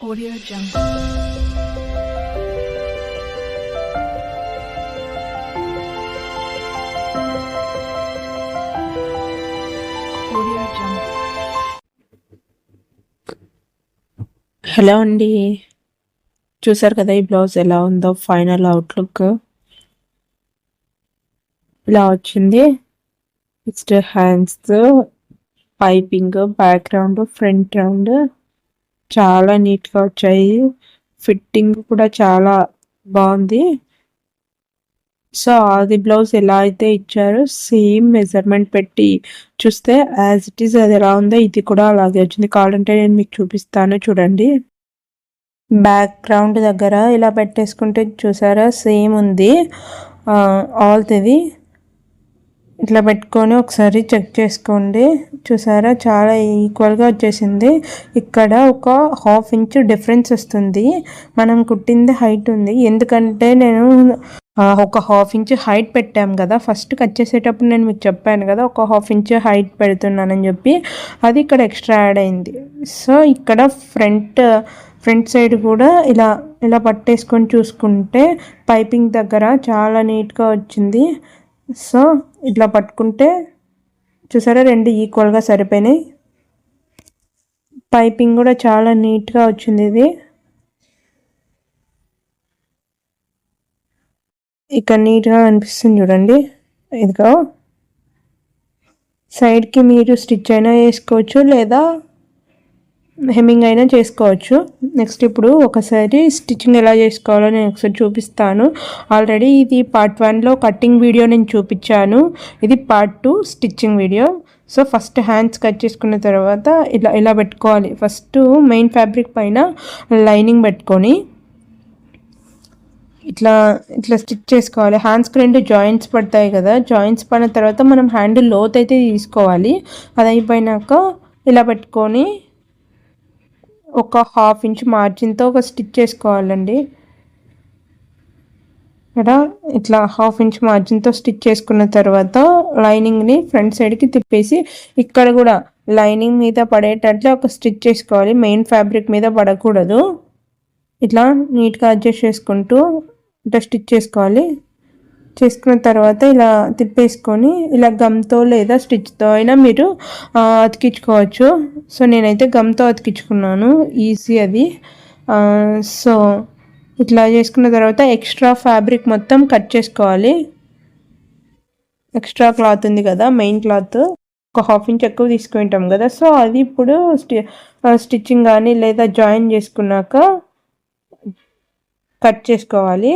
Audio Jungle. Hello అండి. చూసారు కదా ఈ బ్లౌజ్ ఎలా ఉందో ఫైనల్ అవుట్లుక్ ఇలా వచ్చింది. Next hands piping background front round చాలా నీట్గా వచ్చాయి. ఫిట్టింగ్ కూడా చాలా బాగుంది. సో అది బ్లౌజ్ ఎలా అయితే ఇచ్చారో సేమ్ మెజర్మెంట్ పెట్టి చూస్తే యాజ్ ఇట్ ఈస్ అది ఎలా ఉందో ఇది కూడా అలాగే వచ్చింది. కావాలంటే నేను మీకు చూపిస్తాను చూడండి. బ్యాక్గ్రౌండ్ దగ్గర ఇలా పెట్టేసుకుంటే చూసారా? సేమ్ ఉంది. Uh, ఆల్ది ఇట్లా పెట్టుకొని ఒకసారి చెక్ చేసుకోండి. చూసారా? చాలా ఈక్వల్గా వచ్చేసింది. ఇక్కడ ఒక హాఫ్ ఇంచ్ డిఫరెన్స్ వస్తుంది. మనం కుట్టింది హైట్ ఉంది. ఎందుకంటే నేను ఒక హాఫ్ ఇంచ్ హైట్ పెట్టాం కదా. ఫస్ట్ కట్ చేసేటప్పుడు నేను మీకు చెప్పాను కదా ఒక హాఫ్ ఇంచ్ హైట్ పెడుతున్నానని చెప్పి. అది ఇక్కడ ఎక్స్ట్రా యాడ్ అయింది. సో ఇక్కడ ఫ్రంట్ ఫ్రంట్ సైడ్ కూడా ఇలా ఇలా పట్టేసుకొని చూసుకుంటే పైపింగ్ దగ్గర చాలా నీట్గా వచ్చింది. సో ఇట్లా పట్టుకుంటే చూసారా రెండు ఈక్వల్గా సరిపోయినాయి. పైపింగ్ కూడా చాలా నీట్గా వచ్చింది ఇది. ఇక్కడ నీట్గా అనిపిస్తుంది చూడండి. ఇదిగో. సైడ్కి మీరు స్టిచ్ అయినా వేసుకోవచ్చు లేదా హెమ్మింగ్ అయినా చేసుకోవచ్చు. నెక్స్ట్ ఇప్పుడు ఒకసారి స్టిచ్చింగ్ ఎలా చేసుకోవాలో నేను ఒకసారి చూపిస్తాను. ఆల్రెడీ ఇది పార్ట్ వన్లో కటింగ్ వీడియో నేను చూపించాను. ఇది part two stitching video. So first hands cut చేసుకున్న తర్వాత ఇలా ఇలా పెట్టుకోవాలి. ఫస్ట్ మెయిన్ ఫ్యాబ్రిక్ పైన లైనింగ్ పెట్టుకొని ఇట్లా ఇట్లా స్టిచ్ చేసుకోవాలి. హ్యాండ్స్కి రెండు జాయింట్స్ పడతాయి కదా. జాయింట్స్ పడిన తర్వాత మనం హ్యాండ్ లోత్ అయితే తీసుకోవాలి. అది అయిపోయినాక ఇలా పెట్టుకొని ఒక హాఫ్ ఇంచ్ మార్జిన్తో ఒక స్టిచ్ చేసుకోవాలండి. ఇక్కడ ఇట్లా హాఫ్ ఇంచ్ మార్జిన్తో స్టిచ్ చేసుకున్న తర్వాత లైనింగ్ని ఫ్రంట్ సైడ్కి తిప్పేసి ఇక్కడ కూడా లైనింగ్ మీద పడేటట్లు ఒక స్టిచ్ చేసుకోవాలి. మెయిన్ ఫ్యాబ్రిక్ మీద పడకూడదు. ఇట్లా నీట్గా అడ్జస్ట్ చేసుకుంటూ ఇట్లా స్టిచ్ చేసుకోవాలి. చేసుకున్న తర్వాత ఇలా తిప్పేసుకొని ఇలా గమ్తో లేదా స్టిచ్తో అయినా మీరు అతికించుకోవచ్చు. సో నేనైతే గమ్తో అతికించుకున్నాను. ఈజీ అది. సో ఇట్లా చేసుకున్న తర్వాత ఎక్స్ట్రా ఫ్యాబ్రిక్ మొత్తం కట్ చేసుకోవాలి. ఎక్స్ట్రా క్లాత్ ఉంది కదా మెయిన్ క్లాత్. ఒక హాఫ్ ఇంచ్ ఎక్కువ తీసుకుంటాం కదా. సో అది ఇప్పుడు స్టి స్టిచ్చింగ్ కానీ లేదా జాయిన్ చేసుకున్నాక కట్ చేసుకోవాలి.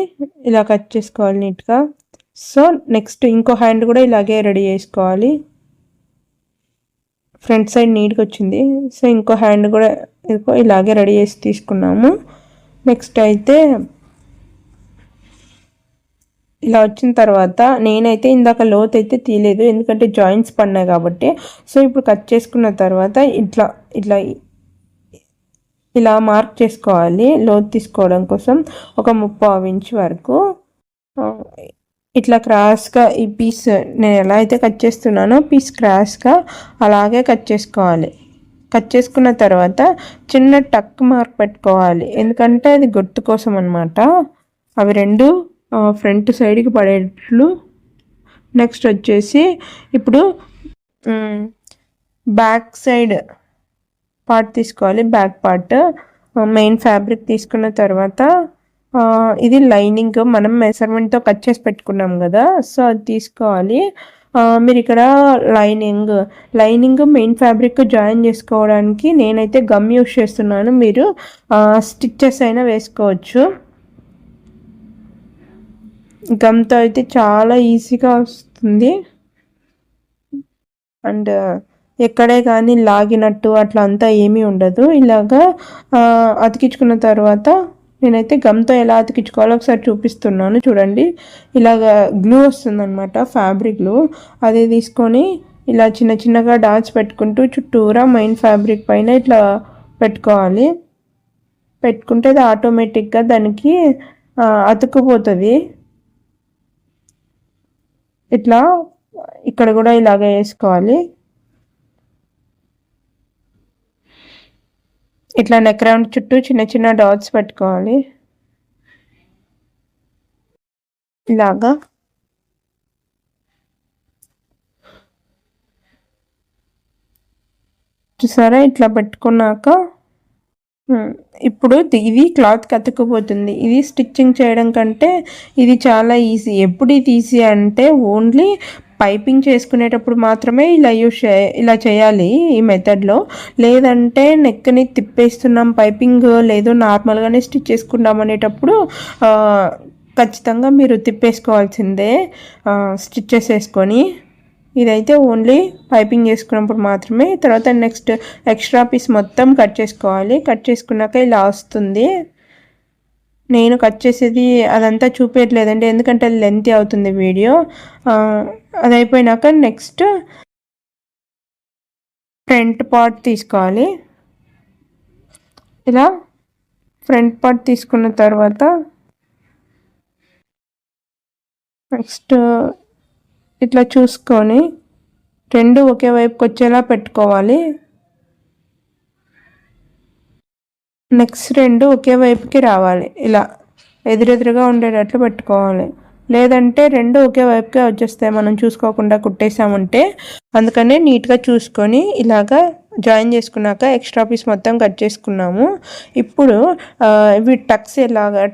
ఇలా కట్ చేసుకోవాలి నీట్గా. సో నెక్స్ట్ ఇంకో హ్యాండ్ కూడా ఇలాగే రెడీ చేసుకోవాలి. ఫ్రంట్ సైడ్ నీట్గా వచ్చింది. సో ఇంకో హ్యాండ్ కూడా ఇదిగో ఇలాగే రెడీ చేసి తీసుకున్నాము. నెక్స్ట్ అయితే ఇలా వచ్చిన తర్వాత నేనైతే ఇందాక లోత్ అయితే తీయలేదు. ఎందుకంటే జాయింట్స్ పడినాయి కాబట్టి. సో ఇప్పుడు కట్ చేసుకున్న తర్వాత ఇట్లా ఇట్లా ఇలా మార్క్ చేసుకోవాలి లోత్ తీసుకోవడం కోసం. ఒక ముప్పావు ఇంచ్ వరకు. ఇట్లా క్రాస్గా ఈ పీస్ నేను ఎలా అయితే కట్ చేస్తున్నానో పీస్ క్రాస్గా అలాగే కట్ చేసుకోవాలి. కట్ చేసుకున్న తర్వాత చిన్న టక్ మార్క్ పెట్టుకోవాలి. ఎందుకంటే అది గుర్తు కోసం అనమాట అవి రెండు ఫ్రంట్ సైడ్కి పడేట్లు నెక్స్ట్ వచ్చేసి ఇప్పుడు బ్యాక్ సైడ్ పార్ట్ తీసుకోవాలి. బ్యాక్ పార్ట్ మెయిన్ ఫ్యాబ్రిక్ తీసుకున్న తర్వాత ఇది లైనింగ్ మనం మెజర్మెంట్తో కట్ చేసి పెట్టుకున్నాం కదా సో అది తీసుకోవాలి. మీరు ఇక్కడ lining lining main fabric join చేసుకోవడానికి నేనైతే గమ్ యూస్ చేస్తున్నాను. మీరు స్టిచ్చెస్ అయినా వేసుకోవచ్చు. గమ్తో అయితే చాలా ఈజీగా వస్తుంది. అండ్ ఎక్కడే కానీ లాగినట్టు అట్లా అంతా ఏమీ ఉండదు. ఇలాగా అతికించుకున్న తర్వాత నేనైతే గమ్తో ఎలా అతికించుకోవాలో ఒకసారి చూపిస్తున్నాను. చూడండి ఇలాగ గ్లూ వస్తుందన్నమాట ఫ్యాబ్రిక్ గ్లూ అది తీసుకొని ఇలా చిన్న చిన్నగా డాట్స్ పెట్టుకుంటూ చుట్టూరా మెయిన్ ఫ్యాబ్రిక్ పైన ఇట్లా పెట్టుకోవాలి. పెట్టుకుంటే అది ఆటోమేటిక్గా దానికి అతుక్కుపోతుంది. ఇట్లా ఇక్కడ కూడా ఇలాగ వేసుకోవాలి. ఇట్లా నెక్ రౌండ్ చుట్టూ చిన్న చిన్న డాట్స్ పెట్టుకోవాలి. ఇలాగా. చూసారా? ఇట్లా పెట్టుకున్నాక ఇప్పుడు ఇది క్లాత్ అతుక్కుపోతుంది. ఇది స్టిచ్చింగ్ చేయడం కంటే ఇది చాలా ఈజీ ఎప్పుడు ఇది ఈజీ అంటే ఓన్లీ పైపింగ్ చేసుకునేటప్పుడు మాత్రమే ఇలా యూస్ ఇలా చేయాలి ఈ మెథడ్లో. లేదంటే నెక్ని తిప్పేస్తున్నాం పైపింగ్ లేదు నార్మల్గానే స్టిచ్ చేసుకుందాం అనేటప్పుడు ఖచ్చితంగా మీరు తిప్పేసుకోవాల్సిందే స్టిచ్చెస్ వేసుకొని ఇదైతే ఓన్లీ పైపింగ్ చేసుకున్నప్పుడు మాత్రమే. తర్వాత నెక్స్ట్ ఎక్స్ట్రా పీస్ మొత్తం కట్ చేసుకోవాలి. కట్ చేసుకున్నాక ఇలా వస్తుంది. నేను కట్ చేసేది అదంతా చూపించట్లేదండి ఎందుకంటే లెంత్ అవుతుంది వీడియో అది అయిపోయినాక నెక్స్ట్ ఫ్రంట్ పార్ట్ తీసుకోవాలి. ఇలా ఫ్రంట్ పార్ట్ తీసుకున్న తర్వాత నెక్స్ట్ ఇట్లా చూసుకొని రెండు ఒకే వైపుకి వచ్చేలా పెట్టుకోవాలి. నెక్స్ట్ రెండు ఒకే వైపుకి రావాలి. ఇలా ఎదురెదురుగా ఉండేటట్లు పెట్టుకోవాలి. లేదంటే రెండు ఒకే వైపుకే వచ్చేస్తాయి. మనం చూసుకోకుండా కుట్టేసామంటే అందుకనే నీట్గా చూసుకొని ఇలాగా జాయిన్ చేసుకున్నాక ఎక్స్ట్రా పీస్ మొత్తం కట్ చేసుకున్నాము. ఇప్పుడు ఇవి టక్స్ ఎలాగా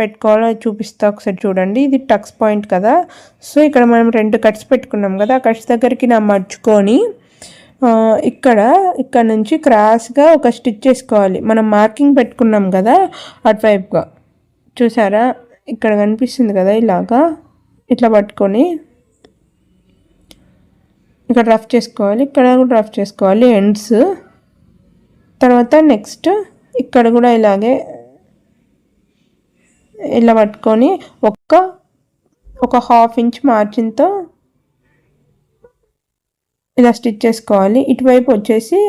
పెట్టుకోవాలో చూపిస్తా ఒకసారి చూడండి. ఇది టక్స్ పాయింట్ కదా. సో ఇక్కడ మనం రెండు కట్స్ పెట్టుకున్నాం కదా. ఆ కట్స్ దగ్గరికి నా మర్చుకొని ఇక్కడ ఇక్కడ నుంచి క్రాస్గా ఒక స్టిచ్ చేసుకోవాలి మనం మార్కింగ్ పెట్టుకున్నాం కదా అటువైపుగా. చూసారా? ఇక్కడ కనిపిస్తుంది కదా ఇలాగా. ఇట్లా పట్టుకొని ఇక్కడ రఫ్ చేసుకోవాలి. ఇక్కడ కూడా రఫ్ చేసుకోవాలి. ఎండ్స్ తర్వాత నెక్స్ట్ ఇక్కడ కూడా ఇలాగే ఇలా పట్టుకొని ఒక్క ఒక హాఫ్ ఇంచ్ మార్జిన్తో ఇలా స్టిచ్ చేసుకోవాలి. ఇటువైపు వచ్చేసి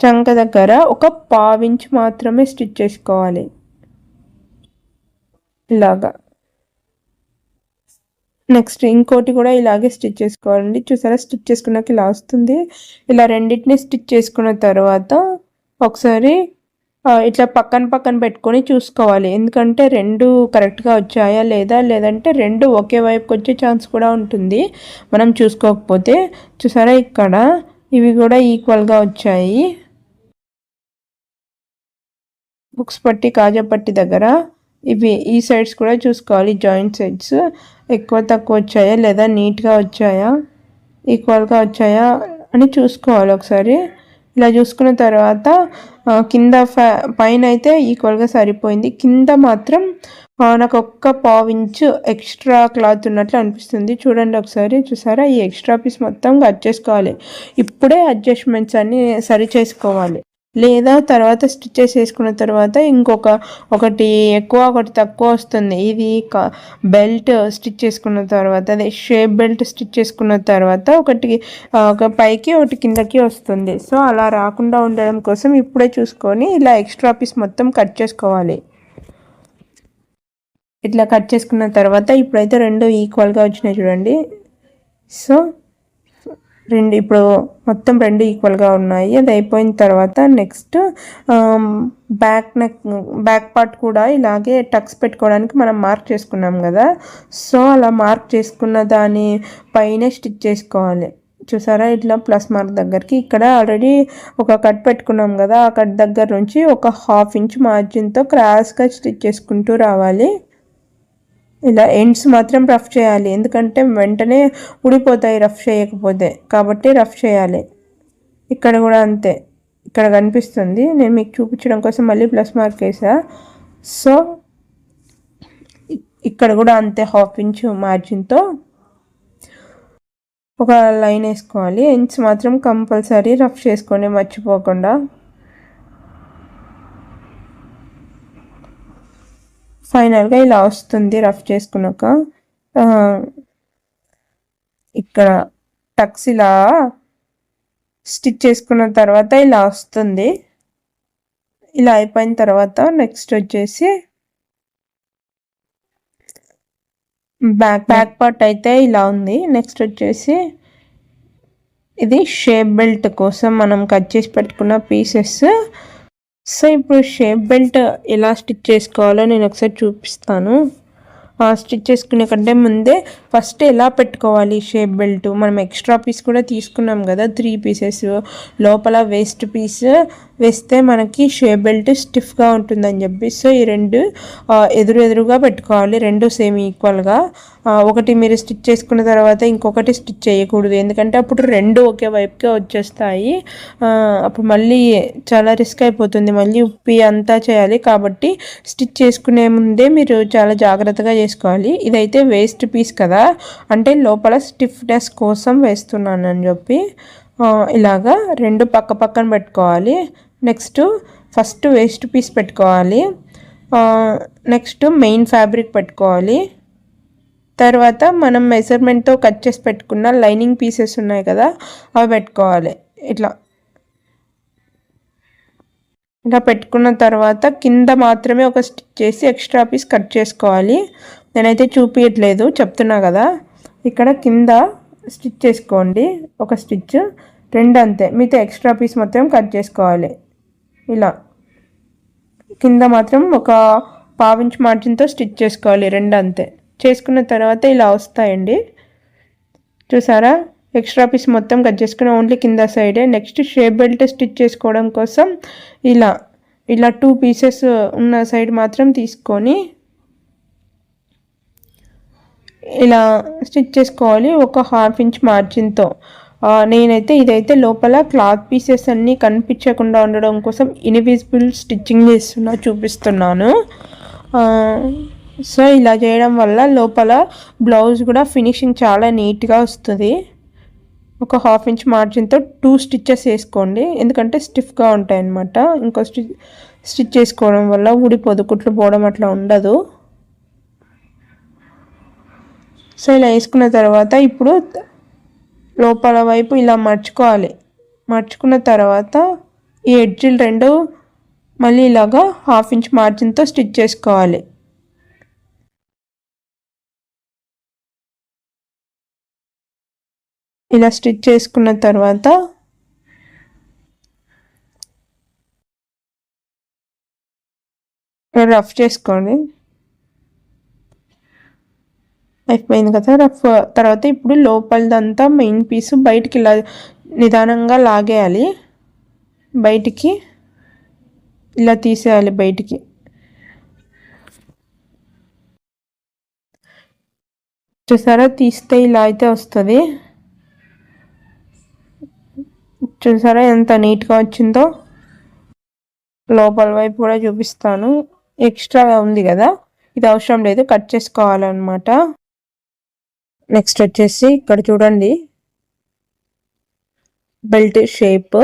చంక దగ్గర ఒక పావించ్ మాత్రమే స్టిచ్ చేసుకోవాలి. ఇలాగా. నెక్స్ట్ ఇంకోటి కూడా ఇలాగే స్టిచ్ చేసుకోవాలండి. చూసారా? స్టిచ్ చేసుకున్నాక ఇలా వస్తుంది. ఇలా రెండింటిని స్టిచ్ చేసుకున్న తర్వాత ఒకసారి ఇట్లా పక్కన పక్కన పెట్టుకొని చూసుకోవాలి. ఎందుకంటే రెండు కరెక్ట్గా వచ్చాయా లేదా? లేదంటే రెండు ఒకే వైపుకి వచ్చే ఛాన్స్ కూడా ఉంటుంది. మనం చూసుకోకపోతే. చూసారా ఇక్కడ? ఇవి కూడా ఈక్వల్గా వచ్చాయి. బుక్స్ పట్టి కాజా పట్టి దగ్గర ఇవి ఈ సైడ్స్ కూడా చూసుకోవాలి. జాయింట్ సైడ్స్ ఎక్కువ తక్కువ వచ్చాయా లేదా? నీట్గా వచ్చాయా? ఈక్వల్గా వచ్చాయా? అని చూసుకోవాలి ఒకసారి. ఇలా చూసుకున్న తర్వాత కింద పైన అయితే ఈక్వల్గా సరిపోయింది. కింద మాత్రం నాకు ఒక్క పావు ఇంచు ఎక్స్ట్రా క్లాత్ ఉన్నట్లు అనిపిస్తుంది. చూడండి ఒకసారి చూసారా? ఈ ఎక్స్ట్రా పీస్ మొత్తం కట్ చేసుకోవాలి. ఇప్పుడే అడ్జస్ట్మెంట్స్ అన్నీ సరి చేసుకోవాలి. లేదా తర్వాత స్టిచ్చెస్ వేసుకున్న తర్వాత ఇంకొక ఒకటి ఎక్కువ ఒకటి తక్కువ వస్తుంది. ఇది బెల్ట్ స్టిచ్ చేసుకున్న తర్వాత అదే షేప్ బెల్ట్ స్టిచ్ చేసుకున్న తర్వాత ఒకటి ఒక పైకి ఒకటి కిందకి వస్తుంది. సో అలా రాకుండా ఉండడం కోసం ఇప్పుడే చూసుకొని ఇలా ఎక్స్ట్రా పీస్ మొత్తం కట్ చేసుకోవాలి. ఇట్లా కట్ చేసుకున్న తర్వాత ఇప్పుడైతే రెండు ఈక్వల్గా వచ్చినాయి చూడండి. సో రెండు ఇప్పుడు మొత్తం రెండు ఈక్వల్గా ఉన్నాయి. అది అయిపోయిన తర్వాత next back neck back part కూడా ఇలాగే టక్స్ పెట్టుకోవడానికి మనం మార్క్ చేసుకున్నాం కదా. సో అలా మార్క్ చేసుకున్న దాని పైన స్టిచ్ చేసుకోవాలి. చూసారా? ఇట్లా ప్లస్ మార్క్ దగ్గరికి ఇక్కడ ఆల్రెడీ ఒక కట్ పెట్టుకున్నాం కదా. ఆ కట్ దగ్గర నుంచి ఒక హాఫ్ ఇంచ్ మార్జిన్తో క్రాస్గా స్టిచ్ చేసుకుంటూ రావాలి. ఇలా ఎండ్స్ మాత్రం రఫ్ చేయాలి. ఎందుకంటే వెంటనే ఉడిపోతాయి రఫ్ చేయకపోతే. కాబట్టి రఫ్ చేయాలి. ఇక్కడ కూడా అంతే. ఇక్కడ కనిపిస్తుంది. నేను మీకు చూపించడం కోసం మళ్ళీ ప్లస్ మార్క్ వేసా. సో ఇక్కడ కూడా అంతే హాఫ్ ఇంచ్ మార్జిన్తో ఒక లైన్ వేసుకోవాలి. ఎండ్స్ మాత్రం కంపల్సరీ రఫ్ చేసుకోండి మర్చిపోకుండా ఫైనల్గా ఇలా వస్తుంది రఫ్ చేసుకున్నాక. ఇక్కడ టక్స్ ఇలా స్టిచ్ చేసుకున్న తర్వాత ఇలా వస్తుంది. ఇలా అయిపోయిన తర్వాత నెక్స్ట్ వచ్చేసి బ్యాక్ బ్యాక్ పార్ట్ అయితే ఇలా ఉంది. నెక్స్ట్ వచ్చేసి ఇది షేప్ బెల్ట్ కోసం మనం కట్ చేసి పెట్టుకున్న పీసెస్. సో ఇప్పుడు షేప్ బెల్ట్ ఎలా స్టిచ్ చేసుకోవాలో నేను ఒకసారి చూపిస్తాను. స్టిచ్ చేసుకునే కంటే ముందే ఫస్ట్ ఎలా పెట్టుకోవాలి షేప్ బెల్ట్? మనం ఎక్స్ట్రా పీస్ కూడా తీసుకున్నాం కదా త్రీ పీసెస్. లోపల వేస్ట్ పీస్ వేస్తే మనకి షేప్ బెల్ట్ స్టిఫ్గా ఉంటుందని చెప్పి. సో ఈ రెండు ఎదురు ఎదురుగా పెట్టుకోవాలి. రెండు సేమ్ ఈక్వల్గా. ఒకటి మీరు స్టిచ్ చేసుకున్న తర్వాత ఇంకొకటి స్టిచ్ చేయకూడదు. ఎందుకంటే అప్పుడు రెండు ఒకే వైపుకే వచ్చేస్తాయి. అప్పుడు మళ్ళీ చాలా రిస్క్ అయిపోతుంది. మళ్ళీ ఉప్పి అంతా చేయాలి కాబట్టి స్టిచ్ చేసుకునే ముందే మీరు చాలా జాగ్రత్తగా చేసుకోవాలి. ఇదైతే వేస్ట్ పీస్ కదా. అంటే లోపల స్టిఫ్నెస్ కోసం వేస్తున్నాను అని చెప్పి ఇలాగా రెండు పక్క పక్కన పెట్టుకోవాలి. నెక్స్ట్ ఫస్ట్ వేస్ట్ పీస్ పెట్టుకోవాలి. నెక్స్ట్ మెయిన్ ఫ్యాబ్రిక్ పెట్టుకోవాలి. తర్వాత మనం మెజర్మెంట్తో కట్ చేసి పెట్టుకున్న లైనింగ్ పీసెస్ ఉన్నాయి కదా అవి పెట్టుకోవాలి. ఇట్లా. ఇలా పెట్టుకున్న తర్వాత కింద మాత్రమే ఒక స్టిచ్ చేసి ఎక్స్ట్రా పీస్ కట్ చేసుకోవాలి. నేనైతే చూపించట్లేదు చెప్తున్నా కదా. ఇక్కడ కింద స్టిచ్ చేసుకోండి ఒక స్టిచ్ రెండు అంతే మిగతా ఎక్స్ట్రా పీస్ మొత్తం కట్ చేసుకోవాలి. ఇలా. కింద మాత్రం ఒక పావించ్ మార్జిన్తో స్టిచ్ చేసుకోవాలి రెండు అంతే. చేసుకున్న తర్వాత ఇలా వస్తాయండి. చూసారా? ఎక్స్ట్రా పీస్ మొత్తం కట్ చేసుకుని ఓన్లీ కింద సైడే నెక్స్ట్ షేప్ బెల్ట్ స్టిచ్ చేసుకోవడం కోసం ఇలా ఇలా టూ పీసెస్ ఉన్న సైడ్ మాత్రం తీసుకొని ఇలా స్టిచ్ చేసుకోవాలి ఒక హాఫ్ ఇంచ్ మార్జిన్తో నేనైతే ఇదైతే లోపల క్లాత్ పీసెస్ అన్నీ కనిపించకుండా ఉండడం కోసం ఇన్విజిబుల్ స్టిచ్చింగ్ చేస్తున్నా చూపిస్తున్నాను. సో ఇలా చేయడం వల్ల లోపల బ్లౌజ్ కూడా ఫినిషింగ్ చాలా నీట్గా వస్తుంది. ఒక హాఫ్ ఇంచ్ మార్జిన్తో టూ స్టిచ్చెస్ వేసుకోండి. ఎందుకంటే స్టిఫ్గా ఉంటాయి అన్నమాట ఇంకో స్టిచ్ స్టిచ్ చేసుకోవడం వల్ల ఊడిపోదు కుట్లు పోవడం అట్లా ఉండదు. సో ఇలా వేసుకున్న తర్వాత ఇప్పుడు లోపల వైపు ఇలా మర్చుకోవాలి. మర్చుకున్న తర్వాత ఈ ఎడ్జిల్ రెండు మళ్ళీ ఇలాగా హాఫ్ ఇంచ్ మార్జిన్తో స్టిచ్ చేసుకోవాలి. ఇలా స్టిచ్ చేసుకున్న తర్వాత రఫ్ చేసుకోండి. అయిపోయింది కదా రఫ్. తర్వాత ఇప్పుడు లోపలదంతా మెయిన్ పీసు బయటికి ఇలా నిదానంగా లాగేయాలి. బయటికి ఇలా తీసేయాలి బయటికి. చూసారా? తీస్తే ఇలా అయితే వస్తుంది. చూసారా ఎంత నీట్గా వచ్చిందో? లోపల వైపు కూడా చూపిస్తాను. ఎక్స్ట్రా ఉంది కదా? ఇది అవసరం లేదు కట్ చేసుకోవాలన్నమాట. నెక్స్ట్ వచ్చేసి ఇక్కడ చూడండి. Belt shape.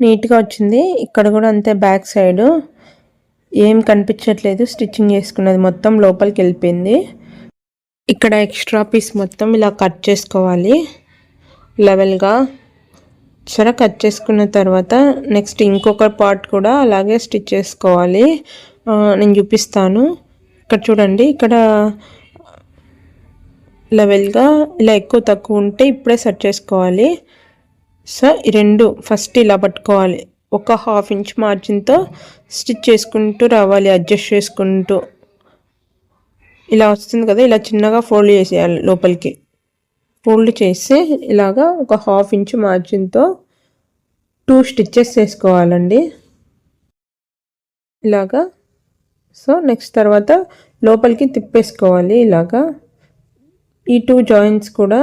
నీట్గా వచ్చింది. ఇక్కడ కూడా అంతే బ్యాక్ సైడ్. ఏం కనిపించట్లేదు స్టిచ్చింగ్ చేసుకున్నది మొత్తం లోపలికి వెళ్ళిపోయింది. ఇక్కడ ఎక్స్ట్రా పీస్ మొత్తం ఇలా కట్ చేసుకోవాలి. లెవెల్గా. సరే కట్ చేసుకున్న తర్వాత నెక్స్ట్ ఇంకొక పార్ట్ కూడా అలాగే స్టిచ్ చేసుకోవాలి. నేను చూపిస్తాను. ఇక్కడ చూడండి ఇక్కడ లెవెల్గా ఇలా ఎక్కువ తక్కువ ఉంటే ఇప్పుడే సెట్ చేసుకోవాలి. సో ఈ రెండు ఫస్ట్ ఇలా పట్టుకోవాలి. ఒక హాఫ్ ఇంచ్ మార్జిన్తో స్టిచ్ చేసుకుంటూ రావాలి అడ్జస్ట్ చేసుకుంటూ. ఇలా వస్తుంది కదా ఇలా చిన్నగా ఫోల్డ్ చేసేయాలి లోపలికి. ఫోల్డ్ చేసి ఇలాగా ఒక హాఫ్ ఇంచ్ మార్జిన్తో టూ స్టిచ్చెస్ వేసుకోవాలండి. ఇలాగా. సో నెక్స్ట్ తర్వాత లోపలికి తిప్పేసుకోవాలి ఇలాగా. ఈ టూ జాయింట్స్ కూడా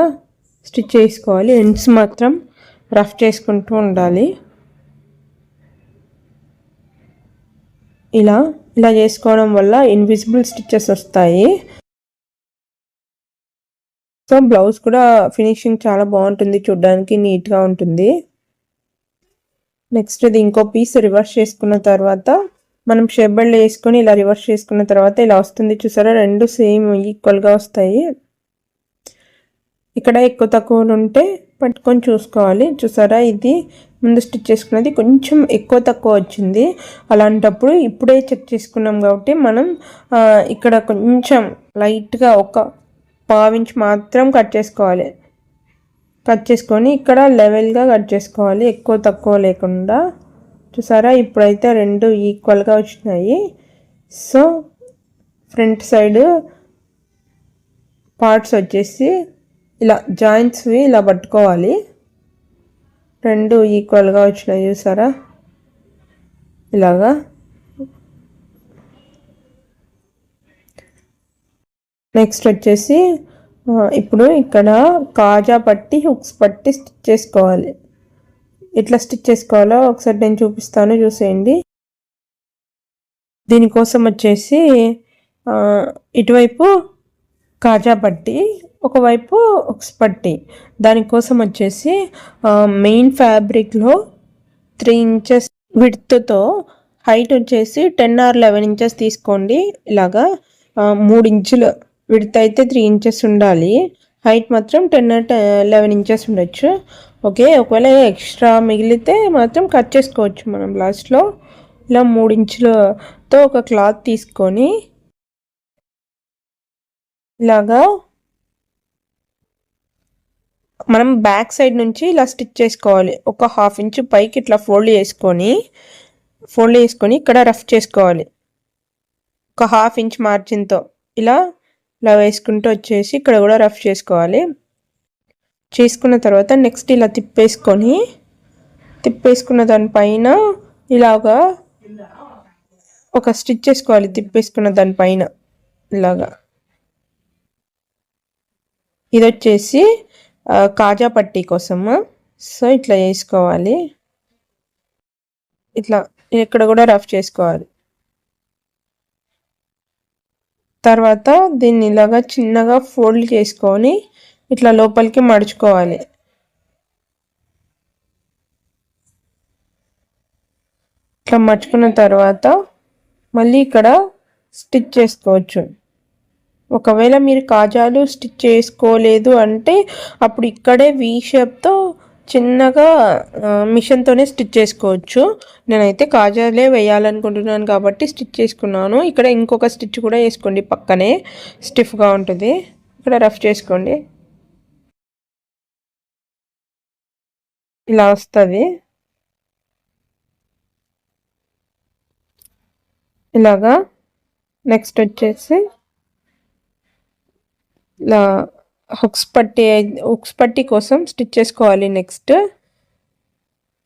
స్టిచ్ చేసుకోవాలి. ఎండ్స్ మాత్రం రఫ్ చేసుకుంటూ ఉండాలి. ఇలా ఇలా చేసుకోవడం వల్ల ఇన్విజిబుల్ స్టిచ్చెస్ వస్తాయి. సో బ్లౌజ్ కూడా ఫినిషింగ్ చాలా బాగుంటుంది చూడ్డానికి నీట్గా ఉంటుంది. నెక్స్ట్ ఇది ఇంకో పీస్ రివర్స్ చేసుకున్న తర్వాత మనం షెబ్బళ్ళు వేసుకొని ఇలా రివర్స్ చేసుకున్న తర్వాత ఇలా వస్తుంది చూసారా? రెండు సేమ్ ఈక్వల్గా వస్తాయి. ఇక్కడ ఎక్కువ తక్కువలు ఉంటే పట్టుకొని చూసుకోవాలి. చూసారా? ఇది ముందు స్టిచ్ చేసుకున్నది కొంచెం ఎక్కువ తక్కువ వచ్చింది. అలాంటప్పుడు ఇప్పుడే చెక్ చేసుకున్నాం కాబట్టి మనం ఇక్కడ కొంచెం లైట్గా ఒక పావించి మాత్రం కట్ చేసుకోవాలి. కట్ చేసుకొని ఇక్కడ లెవెల్గా కట్ చేసుకోవాలి. ఎక్కువ తక్కువ లేకుండా. చూసారా? ఇప్పుడైతే రెండు ఈక్వల్గా వచ్చినాయి. సో ఫ్రంట్ సైడ్ పార్ట్స్ వచ్చేసి ఇలా జాయింట్స్వి ఇలా పట్టుకోవాలి. రెండు ఈక్వల్గా వచ్చినాయి. చూసారా? ఇలాగా. నెక్స్ట్ వచ్చేసి ఇప్పుడు ఇక్కడ కాజా పట్టి హుక్స్ పట్టి స్టిచ్ చేసుకోవాలి. ఎట్లా స్టిచ్ చేసుకోవాలో ఒకసారి నేను చూపిస్తాను చూసేయండి. దీనికోసం వచ్చేసి ఇటువైపు కాజా పట్టి ఒకవైపు హుక్స్ పట్టి. దానికోసం వచ్చేసి మెయిన్ ఫ్యాబ్రిక్లో త్రీ ఇంచెస్ విడ్త్తో హైట్ వచ్చేసి టెన్ ఆర్ లెవెన్ ఇంచెస్ తీసుకోండి. ఇలాగా మూడు ఇంచులు విడత అయితే త్రీ ఇంచెస్ ఉండాలి. హైట్ మాత్రం టెన్ లెవెన్ ఇంచెస్ ఉండొచ్చు. ఓకే ఒకవేళ ఎక్స్ట్రా మిగిలితే మాత్రం కట్ చేసుకోవచ్చు మనం లాస్ట్లో ఇలా మూడు ఇంచులతో ఒక క్లాత్ తీసుకొని ఇలాగా మనం బ్యాక్ సైడ్ నుంచి ఇలా స్టిచ్ చేసుకోవాలి. ఒక హాఫ్ ఇంచ్ పైకి ఇట్లా ఫోల్డ్ చేసుకొని ఫోల్డ్ చేసుకొని ఇక్కడ రఫ్ చేసుకోవాలి. ఒక హాఫ్ ఇంచ్ మార్జిన్తో. ఇలా ఇలా వేసుకుంటూ వచ్చేసి ఇక్కడ కూడా రఫ్ చేసుకోవాలి. చేసుకున్న తర్వాత నెక్స్ట్ ఇలా తిప్పేసుకొని తిప్పేసుకున్న దానిపైన ఇలాగా ఒక స్టిచ్ చేసుకోవాలి తిప్పేసుకున్న దానిపైన ఇలాగా. ఇది వచ్చేసి కాజా పట్టీ కోసము. సో ఇట్లా చేసుకోవాలి ఇట్లా ఇక్కడ కూడా రఫ్ చేసుకోవాలి. తర్వాత దీన్ని ఇలాగా చిన్నగా ఫోల్డ్ చేసుకొని ఇట్లా లోపలికి మడుచుకోవాలి. ఇట్లా మర్చుకున్న తర్వాత మళ్ళీ ఇక్కడ స్టిచ్ చేసుకోవచ్చు. ఒకవేళ మీరు కాజాలు స్టిచ్ చేసుకోలేదు అంటే అప్పుడు ఇక్కడే వీ షేప్తో చిన్నగా మిషన్తోనే స్టిచ్ చేసుకోవచ్చు. నేనైతే కాజాలే వేయాలనుకుంటున్నాను కాబట్టి స్టిచ్ చేసుకున్నాను. ఇక్కడ ఇంకొక స్టిచ్ కూడా వేసుకోండి పక్కనే. స్టిఫ్గా ఉంటుంది. ఇక్కడ రఫ్ చేసుకోండి. ఇలా వస్తుంది. ఇలాగా నెక్స్ట్ వచ్చేసి ఇలా హుక్స్ పట్టి హుక్స్ పట్టి కోసం స్టిచ్ చేసుకోవాలి నెక్స్ట్.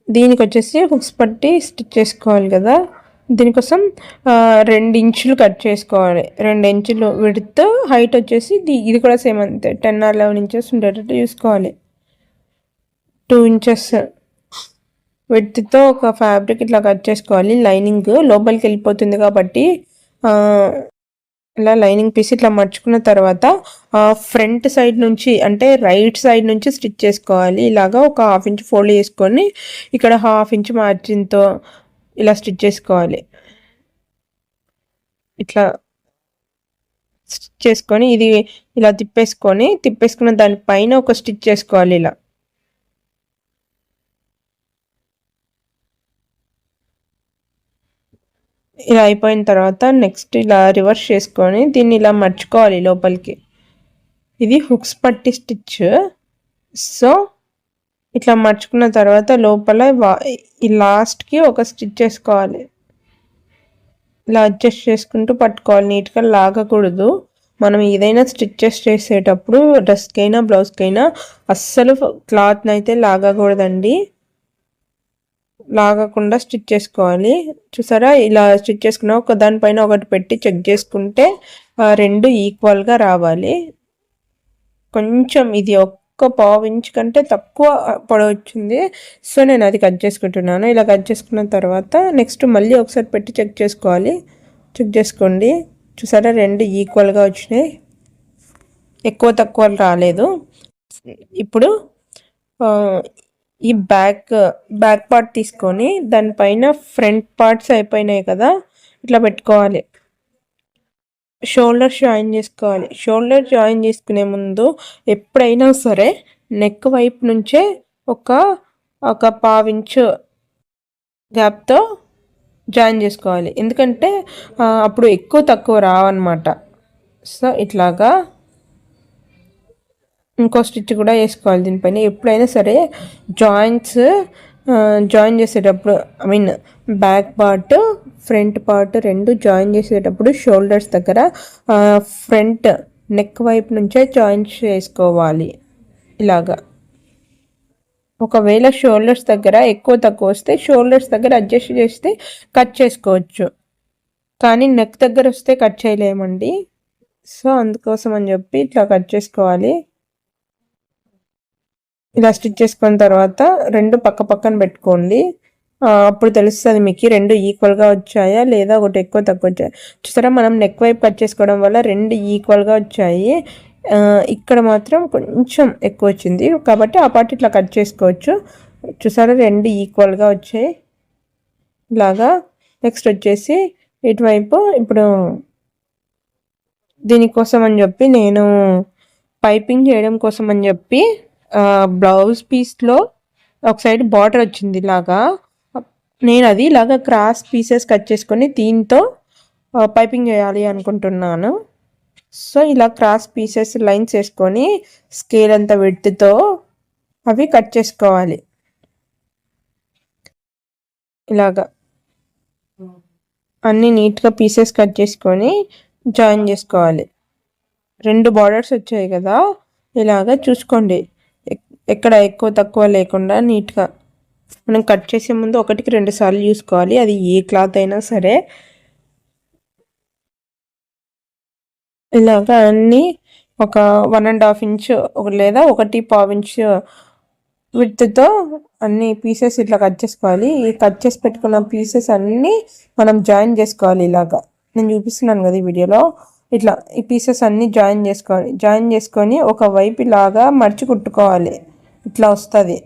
దీనికి వచ్చేసి హుక్స్ పట్టి స్టిచ్ చేసుకోవాలి కదా. దీనికోసం రెండు ఇంచులు కట్ చేసుకోవాలి. రెండు ఇంచులు విడితే హైట్ వచ్చేసి ఇది కూడా సేమ్ అంతే. టెన్ ఆర్ లెవెన్ ఇంచెస్ ఉండేటట్టు చూసుకోవాలి. టూ ఇంచెస్ విడ్త్తో ఒక ఫ్యాబ్రిక్ ఇట్లా కట్ చేసుకోవాలి. లైనింగ్ లోపలికి వెళ్ళిపోతుంది కాబట్టి ఇలా లైనింగ్ పీస్ ఇట్లా మర్చుకున్న తర్వాత ఫ్రంట్ సైడ్ నుంచి అంటే రైట్ సైడ్ నుంచి స్టిచ్ చేసుకోవాలి. ఇలాగా ఒక హాఫ్ ఇంచ్ ఫోల్డ్ చేసుకొని ఇక్కడ హాఫ్ ఇంచ్ మార్జిన్తో ఇలా స్టిచ్ చేసుకోవాలి. ఇట్లా స్టిచ్ చేసుకొని ఇది ఇలా తిప్పేసుకొని తిప్పేసుకున్న దానిపైన ఒక స్టిచ్ చేసుకోవాలి ఇలా. ఇలా అయిపోయిన తర్వాత నెక్స్ట్ ఇలా రివర్స్ చేసుకొని దీన్ని ఇలా మర్చుకోవాలి లోపలికి. ఇది హుక్స్ పట్టి స్టిచ్ సో ఇట్లా మర్చుకున్న తర్వాత లోపల ఈ లాస్ట్కి ఒక స్టిచ్ చేసుకోవాలి ఇలా అడ్జస్ట్ చేసుకుంటూ పట్టుకోవాలి. నీట్గా లాగకూడదు. మనం ఏదైనా స్టిచ్చెస్ చేసేటప్పుడు డ్రెస్కైనా బ్లౌజ్కైనా అస్సలు క్లాత్ని అయితే లాగకూడదండి. లాగకుండా స్టిచ్ చేసుకోవాలి. చూసారా? ఇలా స్టిచ్ చేసుకున్న ఒక దానిపైన ఒకటి పెట్టి చెక్ చేసుకుంటే రెండు ఈక్వల్గా రావాలి. కొంచెం ఇది ఒక్క పావు ఇంచ్ కంటే తక్కువ పొడవచ్చింది. సో నేను అది కట్ చేసుకుంటున్నాను. ఇలా కట్ చేసుకున్న తర్వాత నెక్స్ట్ మళ్ళీ ఒకసారి పెట్టి చెక్ చేసుకోవాలి. చెక్ చేసుకోండి. చూసారా? రెండు ఈక్వల్గా వచ్చినాయి. ఎక్కువ తక్కువ రాలేదు. ఇప్పుడు ఈ బ్యాక్ బ్యాక్ పార్ట్ తీసుకొని దానిపైన ఫ్రంట్ పార్ట్స్ అయిపోయినాయి కదా ఇట్లా పెట్టుకోవాలి. షోల్డర్ జాయిన్ చేసుకోవాలి. షోల్డర్ జాయిన్ చేసుకునే ముందు ఎప్పుడైనా సరే నెక్ వైపు నుంచే ఒక ఒక పావించు గ్యాప్తో జాయిన్ చేసుకోవాలి. ఎందుకంటే అప్పుడు ఎక్కువ తక్కువ రావన్నమాట. సో ఇట్లాగా ఇంకో స్టిచ్ కూడా వేసుకోవాలి దీనిపైన. ఎప్పుడైనా సరే జాయింట్స్ జాయిన్ చేసేటప్పుడు I mean back part front part రెండు జాయిన్ చేసేటప్పుడు షోల్డర్స్ దగ్గర ఫ్రంట్ నెక్ వైపు నుంచే జాయింట్స్ చేసుకోవాలి. ఇలాగా. ఒకవేళ షోల్డర్స్ దగ్గర ఎక్కువ తక్కువ వస్తే షోల్డర్స్ దగ్గర అడ్జస్ట్ చేస్తే కట్ చేసుకోవచ్చు. కానీ నెక్ దగ్గర వస్తే కట్ చేయలేమండి. సో అందుకోసం అని చెప్పి ఇట్లా కట్ చేసుకోవాలి. ఇలా స్టిచ్ చేసుకున్న తర్వాత రెండు పక్క పక్కన పెట్టుకోండి. అప్పుడు తెలుస్తుంది మీకు రెండు ఈక్వల్గా వచ్చాయా లేదా ఒకటి ఎక్కువ తక్కువ వచ్చాయా. చూసారా మనం నెక్ వైపు కట్ చేసుకోవడం వల్ల రెండు ఈక్వల్గా వచ్చాయి. ఇక్కడ మాత్రం కొంచెం ఎక్కువ వచ్చింది. కాబట్టి ఆ పార్ట్ ఇట్లా కట్ చేసుకోవచ్చు. చూసారా రెండు ఈక్వల్గా వచ్చాయి. ఇలాగా నెక్స్ట్ వచ్చేసి ఇటువైపు ఇప్పుడు దీనికోసం అని చెప్పి నేను పైపింగ్ చేయడం కోసం అని చెప్పి బ్లౌజ్ పీస్లో ఒక సైడ్ బార్డర్ వచ్చింది ఇలాగా. నేను అది ఇలాగా క్రాస్ పీసెస్ కట్ చేసుకొని దీంతో పైపింగ్ చేయాలి అనుకుంటున్నాను. సో ఇలా క్రాస్ పీసెస్ లైన్స్ వేసుకొని స్కేల్ అంత విడ్త్తో అవి కట్ చేసుకోవాలి. ఇలాగా. అన్నీ నీట్గా పీసెస్ కట్ చేసుకొని జాయిన్ చేసుకోవాలి. రెండు బార్డర్స్ వచ్చాయి కదా. ఇలాగా చూసుకోండి. ఎక్కడ ఎక్కువ తక్కువ లేకుండా నీట్గా మనం కట్ చేసే ముందు ఒకటికి రెండు సార్లు చూసుకోవాలి. అది ఏ క్లాత్ అయినా సరే. ఇలాగా అన్నీ ఒక వన్ అండ్ హాఫ్ ఇంచ్ లేదా ఒకటి పావు ఇంచ్ విత్తో అన్ని పీసెస్ ఇట్లా కట్ చేసుకోవాలి. ఈ కట్ చేసి పెట్టుకున్న పీసెస్ అన్నీ మనం జాయిన్ చేసుకోవాలి ఇలాగా. నేను చూపిస్తున్నాను కదా ఈ వీడియోలో. ఇట్లా ఈ పీసెస్ అన్నీ జాయిన్ చేసుకోవాలి జాయిన్ చేసుకొని ఒక వైపు ఇలాగా మర్చి కుట్టుకోవాలి. ఇట్లా వస్తుంది.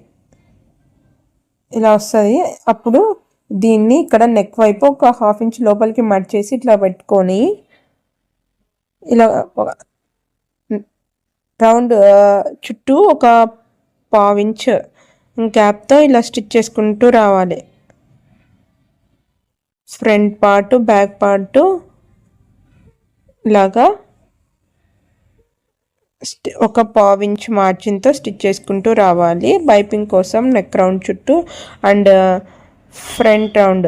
ఇలా వస్తుంది. అప్పుడు దీన్ని ఇక్కడ నెక్ వైపు ఒక హాఫ్ ఇంచ్ లోపలికి మర్చేసి ఇట్లా పెట్టుకొని ఇలా రౌండ్ చుట్టూ ఒక పావించ్ గ్యాప్తో ఇలా స్టిచ్ చేసుకుంటూ రావాలి. ఫ్రంట్ పార్ట్ బ్యాక్ పార్ట్ ఇలాగా ఒక పావించ్ మార్జిన్తో స్టిచ్ చేసుకుంటూ రావాలి. పైపింగ్ కోసం నెక్ రౌండ్ చుట్టూ అండ్ ఫ్రంట్ రౌండ్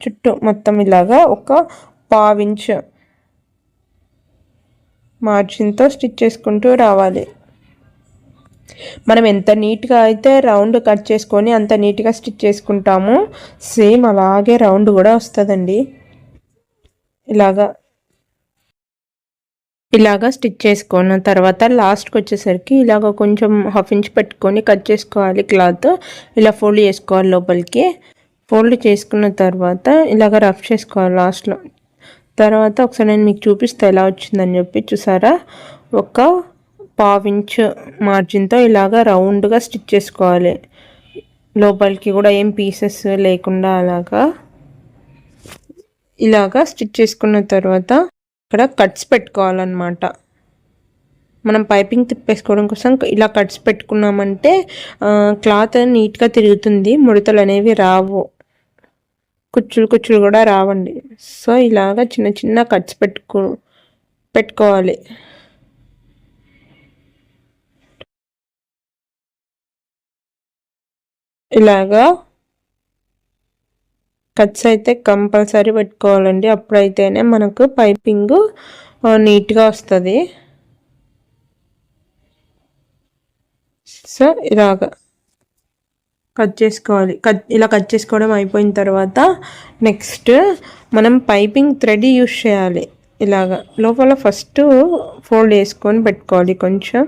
చుట్టూ మొత్తం ఇలాగా ఒక పావించ్ మార్జిన్తో స్టిచ్ చేసుకుంటూ రావాలి. మనం ఎంత నీట్గా అయితే రౌండ్ కట్ చేసుకొని అంత నీట్గా స్టిచ్ చేసుకుంటామో సేమ్ అలాగే రౌండ్ కూడా వస్తుందండి. ఇలాగా ఇలాగా స్టిచ్ చేసుకున్న తర్వాత లాస్ట్కి వచ్చేసరికి ఇలాగ కొంచెం హాఫ్ ఇంచ్ పెట్టుకొని కట్ చేసుకోవాలి క్లాత్. ఇలా ఫోల్డ్ చేసుకోవాలి లోపలికి. ఫోల్డ్ చేసుకున్న తర్వాత ఇలాగ రఫ్ చేసుకోవాలి లాస్ట్లో. తర్వాత ఒకసారి నేను మీకు చూపిస్తే ఎలా వచ్చిందని చెప్పి చూసారా? ఒక పావించ్ మార్జిన్తో ఇలాగ రౌండ్గా స్టిచ్ చేసుకోవాలి. లోపలికి కూడా ఏం పీసెస్ లేకుండా అలాగా ఇలాగా స్టిచ్ చేసుకున్న తర్వాత ఇక్కడ కట్స్ పెట్టుకోవాలన్నమాట. మనం పైపింగ్ తిప్పేసుకోవడం కోసం ఇలా కట్స్ పెట్టుకున్నామంటే క్లాత్ నీట్గా తిరుగుతుంది ముడతలు అనేవి రావు. కుచ్చులు కుచ్చులు కూడా రావండి. సో ఇలాగా చిన్న చిన్న కట్స్ పెట్టుకు పెట్టుకోవాలి. ఇలాగా కట్స్ అయితే కంపల్సరీ పెట్టుకోవాలండి. అప్పుడైతేనే మనకు పైపింగ్ నీట్గా వస్తుంది. సో ఇలాగా కట్ చేసుకోవాలి. కట్ ఇలా కట్ చేసుకోవడం అయిపోయిన తర్వాత నెక్స్ట్ మనం పైపింగ్ థ్రెడ్ యూస్ చేయాలి. ఇలాగ లోపల ఫస్ట్ ఫోల్డ్ వేసుకొని పెట్టుకోవాలి కొంచెం.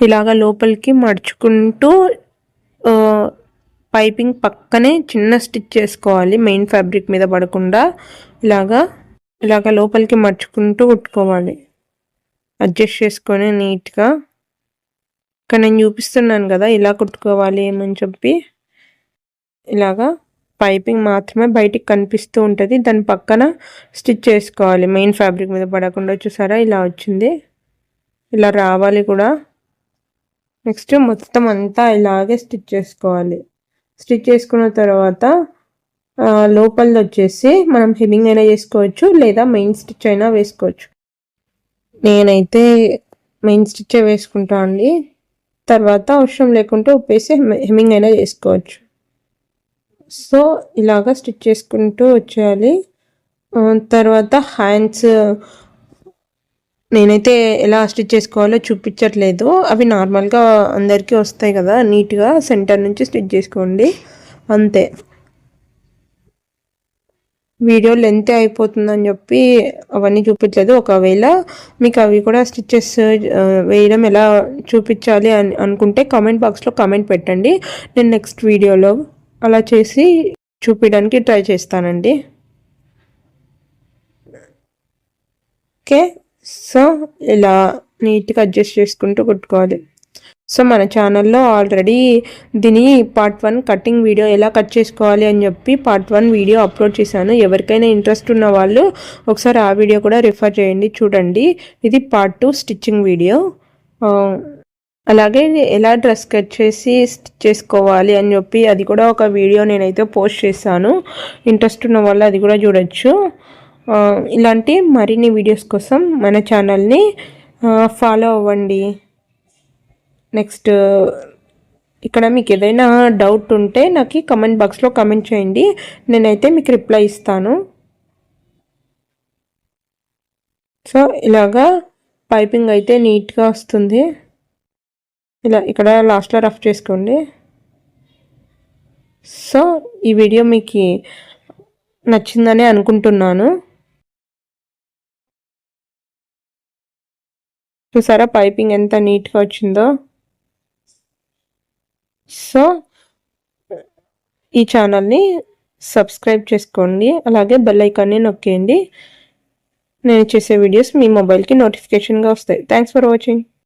ఇలాగ లోపలికి మడుచుకుంటూ పైపింగ్ పక్కనే చిన్న స్టిచ్ చేసుకోవాలి. మెయిన్ ఫ్యాబ్రిక్ మీద పడకుండా ఇలాగా ఇలాగ లోపలికి మర్చుకుంటూ కుట్టుకోవాలి. అడ్జస్ట్ చేసుకొని నీట్గా. ఇక్కడ నేను చూపిస్తున్నాను కదా ఇలా కుట్టుకోవాలి ఏమని చెప్పి. ఇలాగా పైపింగ్ మాత్రమే బయటికి కనిపిస్తూ ఉంటుంది. దాని పక్కన స్టిచ్ చేసుకోవాలి. మెయిన్ ఫ్యాబ్రిక్ మీద పడకుండా చూసారా? ఇలా వచ్చింది. ఇలా రావాలి కూడా. నెక్స్ట్ మొత్తం అంతా ఇలాగే స్టిచ్ చేసుకోవాలి. స్టిచ్ చేసుకున్న తర్వాత లోపల వచ్చేసి మనం హెమ్మింగ్ అయినా చేసుకోవచ్చు లేదా మెయిన్ స్టిచ్ అయినా వేసుకోవచ్చు. నేనైతే మెయిన్ స్టిచ్చే వేసుకుంటా అండి. తర్వాత అవసరం లేకుంటే ఉప్పేసి హెమ్మింగ్ అయినా చేసుకోవచ్చు. సో ఇలాగా స్టిచ్ చేసుకుంటూ వచ్చేయాలి. తర్వాత హ్యాండ్స్ నేనైతే ఎలా స్టిచ్ చేసుకోవాలో చూపించట్లేదు. అవి నార్మల్గా అందరికీ వస్తాయి కదా నీట్గా సెంటర్ నుంచి స్టిచ్ చేసుకోండి. అంతే. వీడియో లెంత్ అయిపోతుందని చెప్పి అవన్నీ చూపించలేదు. ఒకవేళ మీకు అవి కూడా స్టిచ్చెస్ వేయడం ఎలా చూపించాలి అని అనుకుంటే కామెంట్ బాక్స్లో కామెంట్ పెట్టండి. నేను నెక్స్ట్ వీడియోలో అలా చేసి చూపించడానికి ట్రై చేస్తానండి. ఓకే? సో ఇలా నీట్గా అడ్జస్ట్ చేసుకుంటూ కుట్టుకోవాలి. సో మన ఛానల్లో ఆల్రెడీ దీని పార్ట్ వన్ కటింగ్ వీడియో ఎలా కట్ చేసుకోవాలి అని చెప్పి పార్ట్ వన్ వీడియో అప్లోడ్ చేశాను. ఎవరికైనా ఇంట్రెస్ట్ ఉన్న వాళ్ళు ఒకసారి ఆ వీడియో కూడా రిఫర్ చేయండి చూడండి. ఇది పార్ట్ టూ స్టిచ్చింగ్ వీడియో అలాగే ఎలా డ్రెస్ కట్ చేసి స్టిచ్ చేసుకోవాలి అని చెప్పి అది కూడా ఒక వీడియో నేనైతే పోస్ట్ చేశాను. ఇంట్రెస్ట్ ఉన్న వాళ్ళు అది కూడా చూడొచ్చు. ఇలాంటి మరిన్ని వీడియోస్ కోసం మన ఛానల్ని ఫాలో అవ్వండి. నెక్స్ట్ ఇక్కడ మీకు ఏదైనా డౌట్ ఉంటే నాకు కమెంట్ బాక్స్లో కమెంట్ చేయండి. నేనైతే మీకు రిప్లై ఇస్తాను. సో ఇలాగా పైపింగ్ అయితే నీట్గా వస్తుంది. ఇలా ఇక్కడ లాస్ట్లో రఫ్ చేసుకోండి. సో ఈ వీడియో మీకు నచ్చిందని అనుకుంటున్నాను. చూసారా పైపింగ్ ఎంత నీట్గా వచ్చిందో? సో ఈ ఛానల్ని సబ్స్క్రైబ్ చేసుకోండి అలాగే బెల్ ఐకాన్ని నొక్కేయండి. నేను చేసే వీడియోస్ మీ మొబైల్కి నోటిఫికేషన్గా వస్తాయి. Thanks for watching.